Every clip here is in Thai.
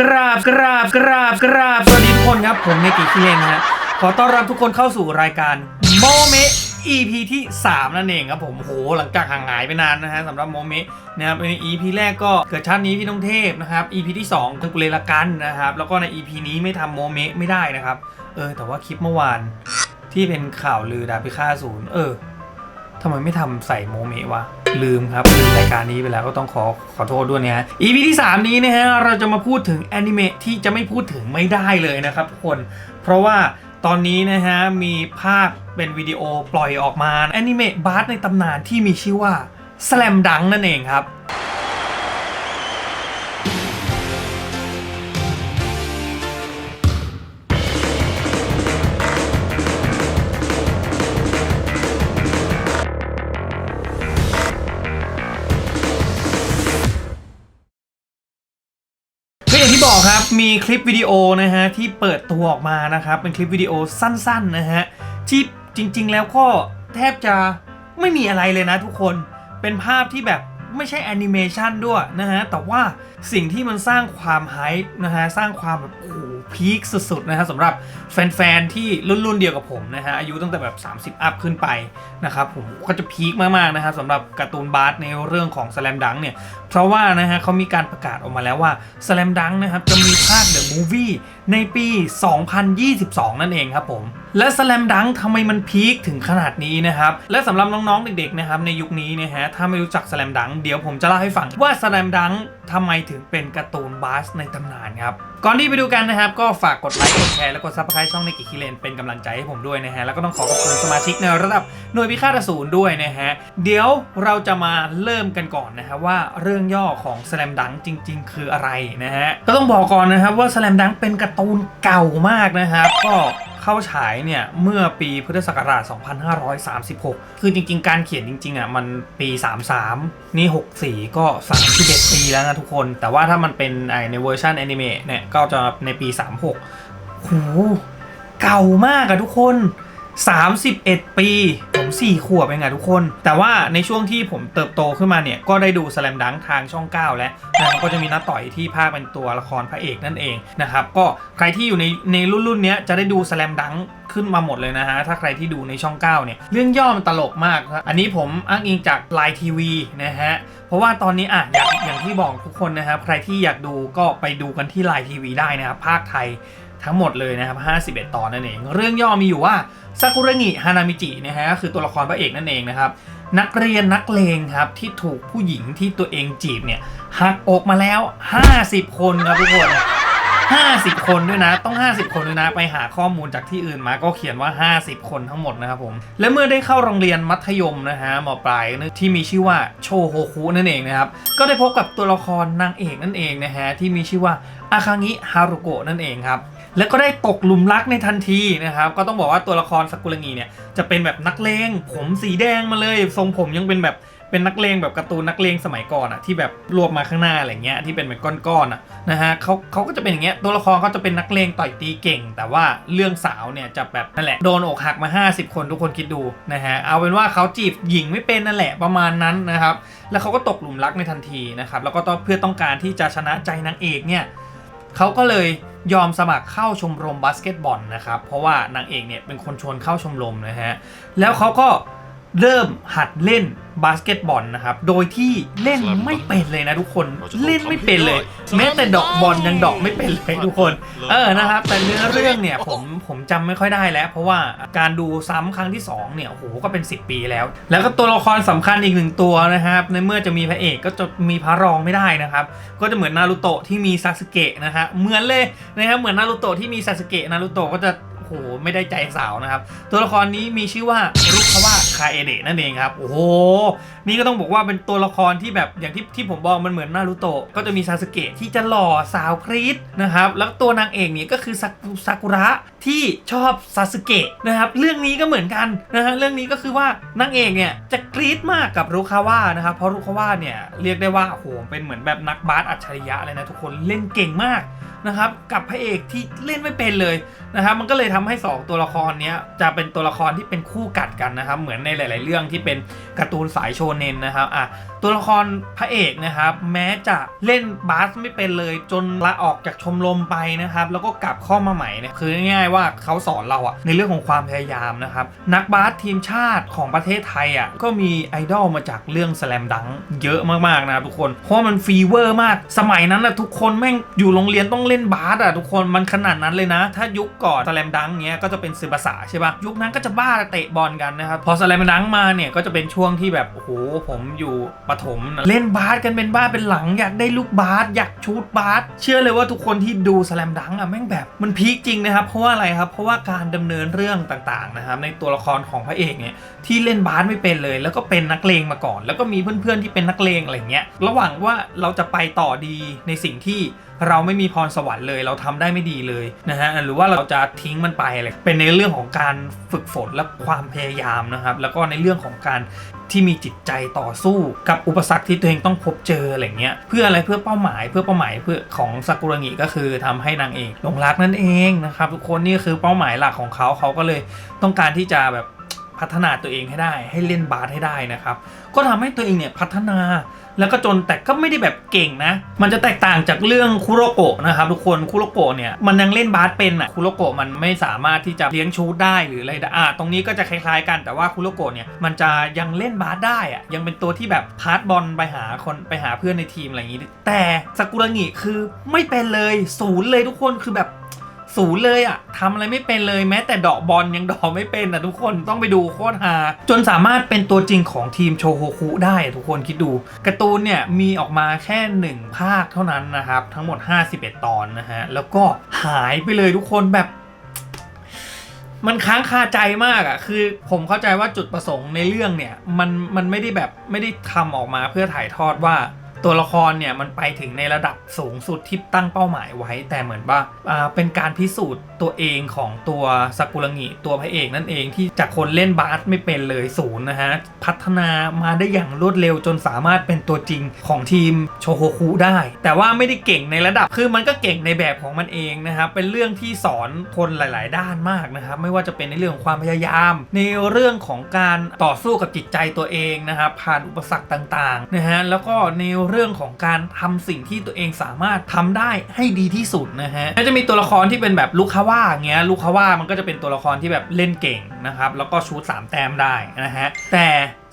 กราบกราบกราบกราบสวัสดีทุกคนครับ ผมเมกิคิเลนนะฮะขอต้อนรับทุกคนเข้าสู่รายการโมเม EP ที่ 3 นั่นเองครับผมโหหลังจากห่างหายไปนานนะฮะสำหรับโมเมนะครับใน EP แรกก็เกิดชาตินี้พี่น้องเทพนะครับ EP ที่2คือกุเลลกันนะครับ แล้วก็ใน EP นี้ไม่ทำโมเมไม่ได้นะครับ เออ แต่ว่าคลิปเมื่อวานที่เป็นข่าวลือดาบพิฆาตศูนย์เออทำไมไม่ทำใส่โมเมวะ ลืมครับลืมรายการนี้ไปแล้วก็ต้องขอขอโทษด้วยนะฮะ EP ที่ 3 นี้นะฮะเราจะมาพูดถึงแอนิเมะที่จะไม่พูดถึงไม่ได้เลยนะครับทุกคน เพราะว่าตอนนี้นะฮะมีภาพเป็นวิดีโอปล่อยออกมาแอนิเมะบาสในตำนานที่มีชื่อว่า Slam Dunk นั่นเองครับ บอกครับมีคลิปวิดีโอนะฮะที่เปิดตัวออกมานะครับเป็นคลิปวิดีโอสั้นๆนะฮะที่จริงๆแล้วก็แทบจะไม่มีอะไรเลยนะทุกคนเป็นภาพที่แบบไม่ใช่แอนิเมชันด้วยนะฮะแต่ว่า สิ่งที่มันสร้างความไฮป์นะฮะสร้างความแบบโอ้โหพีคสุดๆนะฮะสำหรับแฟนๆที่รุ่นๆเดียวกับผมนะฮะอายุตั้งแต่แบบ 30 อัพขึ้นไปนะครับผมก็จะพีคมากๆนะครับสำหรับการ์ตูนบาสในเรื่องของ Slam Dunk เนี่ยเพราะว่านะฮะเขามีการประกาศออกมาแล้วว่า Slam Dunk นะครับจะมีภาค The Movie ในปี 2022 นั่นเองครับผมและ Slam Dunk ทำไมมันพีคถึงขนาดนี้นะครับ และสำหรับน้องๆเด็กๆนะครับในยุคนี้นะฮะถ้าไม่รู้จัก Slam Dunk เดี๋ยวผมจะเล่าให้ฟังว่า Slam Dunk ทำไมถึงเป็นการ์ตูนบาสในตำนานครับ ก่อนที่ไปดูกันนะครับ ก็ฝากกดไลค์กดแชร์และกดซับสไครต์ช่องในกิคิเลนเป็นกำลังใจให้ผมด้วยนะฮะ แล้วก็ต้องขอขอบคุณสมาชิกในระดับหน่วยพิฆาตอสูรด้วยนะฮะ เดี๋ยวเราจะมาเริ่มกันก่อนนะฮะว่าเรื่องย่อของ Slam Dunk จริง ๆ คืออะไรนะฮะ ก็ต้องบอกก่อนนะครับว่า Slam Dunk เป็นการ์ตูนเก่ามากนะครับก็เข้าฉายเนี่ยเมื่อปีพุทธศักราช 2536 คือจริงๆ การเขียนจริงๆอะมันปี 33 นี่ 64 ก็ 31 ปีแล้วนะทุกคน แต่ว่าถ้ามันเป็นไอในเวอร์ชันแอนิเมะเนี่ยก็จะในปี 36โหเก่ามากอะทุกคน 31 ปี ผม 4 ขวบเองอะทุกคน แต่ว่าในช่วงที่ผมเติบโตขึ้นมาเนี่ย ก็ได้ดูสแลมดังทางช่อง 9 แล้วนะครับก็จะมีน้าต่อยที่ภาคเป็นตัวละครพระเอกนั่นเองนะครับ ก็ใครที่อยู่ในในรุ่นรุ่นเนี้ยจะได้ดูสแลมดังขึ้นมาหมดเลยนะฮะ ถ้าใครที่ดูในช่อง 9 เนี่ย เรื่องย่อมันตลกมาก อันนี้ผมอ้างอิงจากไลน์ทีวีนะฮะ เพราะว่าตอนนี้อะอย่างอย่างที่บอกทุกคนนะครับ ใครที่อยากดูก็ไปดูกันที่ไลน์ทีวีได้นะครับภาคไทยทั้งหมดเลยนะครับ 51 ตอนนั่นเอง เรื่องย่อมีอยู่ว่า ซากุระงิฮานามิจินะฮะก็คือตัวละครพระเอกนั่นเองนะครับ นักเรียนนักเลงครับ ที่ถูกผู้หญิงที่ตัวเองจีบเนี่ยหักอกมาแล้ว 50 คนครับทุกคน 50 คนด้วยนะ ต้อง 50 คนด้วยนะ ไปหาข้อมูลจากที่อื่นมาก็เขียนว่า 50 คนทั้งหมดนะครับผม และเมื่อได้เข้าโรงเรียนมัธยมนะฮะมปลายที่มีชื่อว่าโชโฮคุนั่นเองนะครับ ก็ได้พบกับตัวละครนางเอกนั่นเองนะฮะที่มีชื่อว่าอาคางิฮารุโกะนั่นเองครับแล้วก็ได้ตกหลุมรักในทันทีนะครับ ก็ต้องบอกว่าตัวละครซากุระงิเนี่ยจะเป็นแบบนักเลงผมสีแดงมาเลยทรงผมยังเป็นแบบ เป็นนักเลงแบบการ์ตูนนักเลงสมัยก่อนอะที่แบบรวบมาข้างหน้าอะไรเงี้ยที่เป็นแบบก้อนๆอะนะฮะเขาเขาก็จะเป็นอย่างเงี้ยตัวละครเขาจะเป็นนักเลงต่อยตีเก่ง แต่ว่าเรื่องสาวเนี่ยจะแบบนั่นแหละโดนอกหักมา 50 คนทุกคนคิดดูนะฮะเอาเป็นว่าเขาจีบหญิงไม่เป็นนั่นแหละประมาณนั้นนะครับแล้วเขาก็ตกหลุมรักในทันทีนะครับแล้วก็เพื่อต้องการที่จะชนะใจนางเอกเนี่ยเขาก็เลยยอมสมัครเข้าชมรมบาสเกตบอลนะครับ เพราะว่านางเอกเนี่ยเป็นคนชวนเข้าชมรมนะฮะ แล้วเขาก็ เริ่มหัดเล่นบาสเกตบอลนะครับ โดยที่เล่นไม่เป็นเลยนะทุกคน เล่นไม่เป็นเลย แม้แต่ดอกบอลยังดอกไม่เป็นเลยทุกคน เออนะครับ แต่เนื้อเรื่องเนี่ยผมผมจำไม่ค่อยได้แล้ว เพราะว่าการดูซ้ำครั้งที่สองเนี่ยโอ้โหก็เป็น 10 ปีแล้ว แล้วก็ตัวละครสำคัญอีกหนึ่งตัวนะครับ ในเมื่อจะมีพระเอกก็จะมีพระรองไม่ได้นะครับ ก็จะเหมือนนารูโตะที่มีซาสึเกะนะฮะเหมือนเลยนะครับเหมือนนารูโตะที่มีซาสึเกะนารูโตะก็จะ โอ้โหไม่ได้ใจสาวนะครับ ตัวละครนี้มีชื่อว่ารุคาวะคาเอเดะนั่นเองครับ โอ้โห นี่ก็ต้องบอกว่าเป็นตัวละครที่แบบอย่างที่ที่ผมบอกมันเหมือนนารูโตะก็จะมีซาสึเกะที่จะหล่อสาวครีดนะครับ แล้วตัวนางเอกเนี่ยก็คือซากุระที่ชอบซาสึเกะนะครับ เรื่องนี้ก็เหมือนกันนะฮะเรื่องนี้ก็คือว่านางเอกเนี่ยจะกรี๊ดมากกับรุคาวะนะครับเพราะรุคาวะเนี่ยเรียกได้ว่าโอ้โหเป็นเหมือนแบบนักบาสอัจฉริยะเลยนะทุกคนเล่นเก่งมาก นะครับกับพระเอกที่เล่นไม่เป็นเลยนะครับมันก็เลยทำให้ 2 ตัวละครเนี้ยจะเป็นตัวละครที่เป็นคู่กัดกันนะครับเหมือนในหลาย ๆ เรื่องที่เป็นการ์ตูนสายโชเนนนะครับอะตัวละครพระเอกนะครับแม้จะเล่นบาสไม่เป็นเลยจนลาออกจากชมรมไปนะครับแล้วก็กลับเข้ามาใหม่เนี่ยคือง่าย ๆ ว่าเขาสอนเราอะในเรื่องของความพยายามนะครับนักบาสทีมชาติของประเทศไทยอะก็มีไอดอลมาจากเรื่องสแลมดังเยอะมาก ๆ นะครับทุกคน เพราะมันฟีเวอร์มากสมัยนั้นอะทุกคนแม่งอยู่โรงเรียนต้องเล่น่นบาสอะทุกคนมันขนาดนั้นเลยนะ ถ้ายุคก่อนสแลมดังเนี้ยก็จะเป็นสื่อภาษาใช่ปะยุคนั้นก็จะบ้าเตะบอลกันนะครับพอสแลมดังมาเนี่ยก็จะเป็นช่วงที่แบบโอ้โหผมอยู่ประถมเล่นบาสกันเป็นบ้าเป็นหลังอยากได้ลูกบาสอยากชูดบาสเชื่อเลยว่าทุกคนที่ดูสแลมดังอะแม่งแบบมันพีคจริงนะครับเพราะว่าอะไรครับเพราะว่าการดำเนินเรื่องต่างๆนะครับในตัวละครของพระเอกเนี่ยที่เล่นบาสไม่เป็นเลย แล้วก็เป็นนักเลงมาก่อน แล้วก็มีเพื่อนๆที่เป็นนักเลงอะไรเงี้ยระหว่างว่าเราจะไปต่อดีในสิ่งที่เราไม่มีพรสวรรค์เลย เราทำได้ไม่ดีเลยนะฮะหรือว่าเราจะทิ้งมันไปอะไรเป็นในเรื่องของการฝึกฝนและความพยายามนะครับ แล้วก็ในเรื่องของการที่มีจิตใจต่อสู้กับอุปสรรคที่ตัวเองต้องพบเจออะไรเงี้ยเพื่ออะไรเพื่อเป้าหมายเพื่อเป้าหมายเพื่อของซากุระงิก็คือทำให้นางเอกหลงรักนั่นเองนะครับทุกคนนี่คือเป้าหมายหลักของเขาเขาก็เลยต้องการที่จะแบบพัฒนาตัวเองให้ได้ ให้เล่นบาสให้ได้นะครับ ก็ทำให้ตัวเองเนี่ยพัฒนา แล้วก็จนแต่ก็ไม่ได้แบบเก่งนะ มันจะแตกต่างจากเรื่องคุโรโกะนะครับทุกคนคุโรโกะเนี่ยมันยังเล่นบาสเป็นอะคุโรโกะมันไม่สามารถที่จะเลี้ยงชูดได้หรืออะไรอะตรงนี้ก็จะคล้ายๆกันแต่ว่าคุโรโกะเนี่ยมันจะยังเล่นบาสได้อะยังเป็นตัวที่แบบพาสบอลไปหาคนไปหาเพื่อนในทีมอะไรอย่างนี้ แต่ซากุระงิคือไม่เป็นเลยศูนย์เลยทุกคนคือแบบ ศูนย์เลยอะทำอะไรไม่เป็นเลยแม้แต่เดอกบอลยังเดอกไม่เป็นอะทุกคนต้องไปดูโคตรฮาจนสามารถเป็นตัวจริงของทีมโชโฮคุได้อะทุกคนคิดดูการ์ตูนเนี่ยมีออกมาแค่ 1 ภาคเท่านั้นนะครับ ทั้งหมด 51 ตอนนะฮะแล้วก็หายไปเลยทุกคนแบบ มันค้างคาใจมากอะ่ะ คือผมเข้าใจว่าจุดประสงค์ในเรื่องเนี่ย มันมันไม่ได้แบบไม่ได้ทำออกมาเพื่อถ่ายทอดว่า ตัวละครเนี่ยมันไปถึงในระดับสูงสุดที่ตั้งเป้าหมายไว้ แต่เหมือนว่าเป็นการพิสูจน์ตัวเองของตัวซากุระงิตัวพระเอกนั่นเองที่จากคนเล่นบาสไม่เป็นเลยศูนย์นะฮะ พัฒนามาได้อย่างรวดเร็วจนสามารถเป็นตัวจริงของทีมโชโฮคุได้ แต่ว่าไม่ได้เก่งในระดับคือมันก็เก่งในแบบของมันเองนะครับ เป็นเรื่องที่สอนคนหลาย ๆ ด้านมากนะครับ ไม่ว่าจะเป็นในเรื่องของความพยายาม ในเรื่องของการต่อสู้กับจิตใจตัวเองนะครับผ่านอุปสรรคต่าง ๆ นะฮะแล้วก็ในเรื่องของการทำสิ่งที่ตัวเองสามารถทำได้ให้ดีที่สุดนะฮะแล้วจะมีตัวละครที่เป็นแบบลูคาว่าเงี้ยลูคาว่ามันก็จะเป็นตัวละครที่แบบเล่นเก่งนะครับแล้วก็ชูด3แต้มได้นะฮะแต่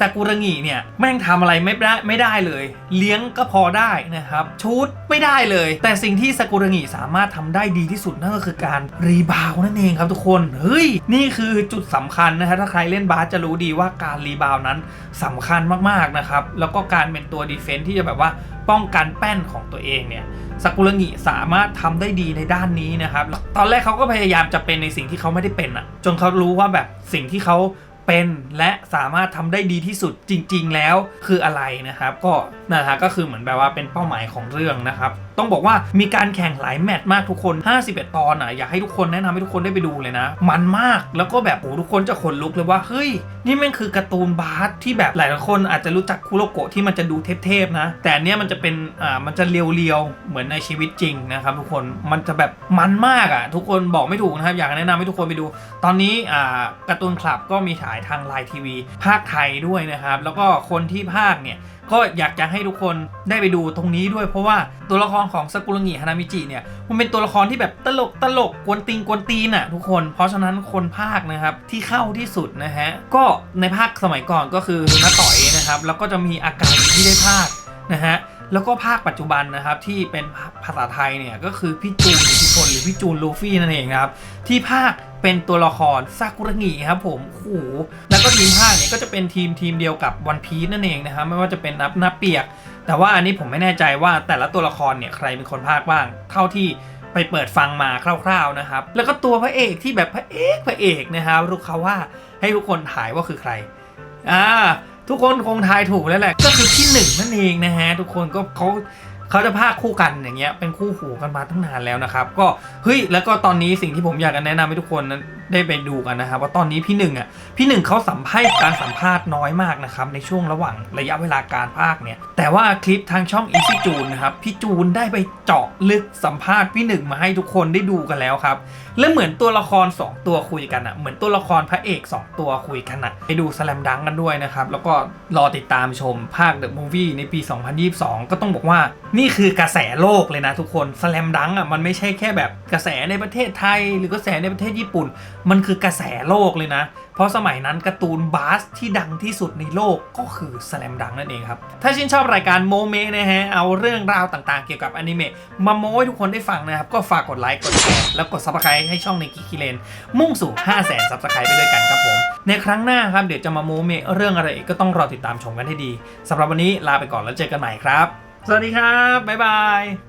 ซากุระงิเนี่ยแม่งทำอะไรไม่ได้ไม่ได้เลย เลี้ยงก็พอได้นะครับชูดไม่ได้เลย แต่สิ่งที่ซากุระงิสามารถทำได้ดีที่สุดนั่นก็คือการรีบาวนั่นเองครับทุกคนเฮ้ยนี่คือจุดสำคัญนะฮะถ้าใครเล่นบาสจะรู้ดีว่าการรีบาวนั้นสำคัญมากๆนะครับแล้วก็การเป็นตัวดีเฟนส์ที่จะแบบว่าป้องกันแป้นของตัวเองเนี่ยซากุระงิสามารถทำได้ดีในด้านนี้นะครับ ตอนแรกเขาก็พยายามจะเป็นในสิ่งที่เขาไม่ได้เป็นอะจนเขารู้ว่าแบบสิ่งที่เขา เป็นและสามารถทำได้ดีที่สุดจริง ๆ แล้วคืออะไรนะครับ ก็นะฮะก็คือเหมือนแบบว่าเป็นเป้าหมายของเรื่องนะครับ ต้องบอกว่ามีการแข่งหลายแมตช์มากทุกคน 51 ตอนอะอยากให้ทุกคนแนะนำให้ทุกคนได้ไปดูเลยนะ มันมากแล้วก็แบบโอ้ทุกคนจะขนลุกเลยว่าเฮ้ย นี่ม่งคือการ์ตูนบาสที่แบบหลายคนอาจจะรู้จักคุโรโกะที่มันจะดูเทพๆนะ แต่เนี้ยมันจะเป็นอ่ามันจะเรียวๆเหมือนในชีวิตจริงนะครับทุกคนมันจะแบบมันมากอะทุกคนบอกไม่ถูกนะครับอยากแนะนำให้ทุกคนไปดู ตอนนี้อ่าการ์ตูนคลับก็มีฉายทางไลน์ทีวีภาคไทยด้วยนะครับ แล้วก็คนที่ภาคเนี่ยก็อยากจะให้ทุกคนได้ไปดูตรงนี้ด้วย เพราะว่าตัวละครของซากุระงิฮานามิจิเนี่ยมันเป็นตัวละครที่แบบตลกตลกกวนตีนกวนตีนอะทุกคน เพราะฉะนั้นคนภาคนะครับที่เข้าที่สุดนะฮะก็ในภาคสมัยก่อนก็คือน้าต่อยนะครับ แล้วก็จะมีอาการที่ได้ภาคนะฮะแล้วก็ภาคปัจจุบันนะครับที่เป็นภาษาไทยเนี่ยก็คือพี่จูนอิทธิพลหรือพี่จูนลูฟี่นั่นเองนะครับที่ภาค เป็นตัวละครซากุระงิครับผมโอ้โหแล้วก็ทีมภาคเนี่ยก็จะเป็นทีมทีมเดียวกับวันพี e นั่นเองนะครับไม่ว่าจะเป็นนับนับเปียก แต่ว่าอันนี้ผมไม่แน่ใจว่าแต่ละตัวละครเนี่ยใครเป็นคนภาคบ้าง เท่าที่ไปเปิดฟังมาคร่าวๆนะครับ แล้วก็ตัวพระเอกที่แบบพระเอกพระเอกนะครับรู้เขาว่าให้ทุกคนถ่ายว่าคือใครอ่าทุกคนคงทายถูกแล้วแหละ ก็คือพี่หนึ่งนั่นเองนะฮะทุกคนก็เขา เขาจะพากคู่กันอย่างเงี้ยเป็นคู่หูกันมาตั้งนานแล้วนะครับ ก็เฮ้ยแล้วก็ตอนนี้สิ่งที่ผมอยากจะแนะนำให้ทุกคนนั้น ได้ไปดูกันนะครับว่าตอนนี้พี่หนึ่งอะพี่หนึ่งเขาสัมภาษณ์การสัมภาษณ์น้อยมากนะครับในช่วงระหว่างระยะเวลาการภาคเนี่ยแต่ว่าคลิปทางช่อง Easy จูนนะครับพี่จูนได้ไปเจาะลึกสัมภาษณ์พี่หนึ่งมาให้ทุกคนได้ดูกันแล้วครับและเหมือนตัวละคร 2 ตัวคุยกันอะเหมือนตัวละครพระเอก 2 ตัวคุยกันอะไปดูสแลมดังกันด้วยนะครับแล้วก็รอติดตามชมภาค The Movie ในปี 2022 ก็ต้องบอกว่านี่คือกระแสโลกเลยนะทุกคนสแลมดังอะมันไม่ใช่แค่แบบกระแสในประเทศไทย หรือกระแสในประเทศญี่ปุ่น มันคือกระแสโลกเลยนะ เพราะสมัยนั้นการ์ตูนบาสที่ดังที่สุดในโลกก็คือสแลมดังนั่นเองครับ ถ้าชื่นชอบรายการโมเมนะฮะ เอาเรื่องราวต่างๆ เกี่ยวกับอนิเมะมาโม้ให้ทุกคนได้ฟังนะครับ ก็ฝากกดไลค์ กดแชร์ แล้วกดซับสไครต์ให้ช่องในกิคิเลน มุ่งสู่ 5 0 0 0 0 0ซับสไครต์ไปด้วยกันครับผม ในครั้งหน้าครับเดี๋ยวจะมาโมเมเรื่องอะไรอีกก็ต้องรอติดตามชมกันให้ดีสำหรับวันนี้ลาไปก่อนแล้วเจอกันใหม่ครับ สวัสดีครับบ๊ายบาย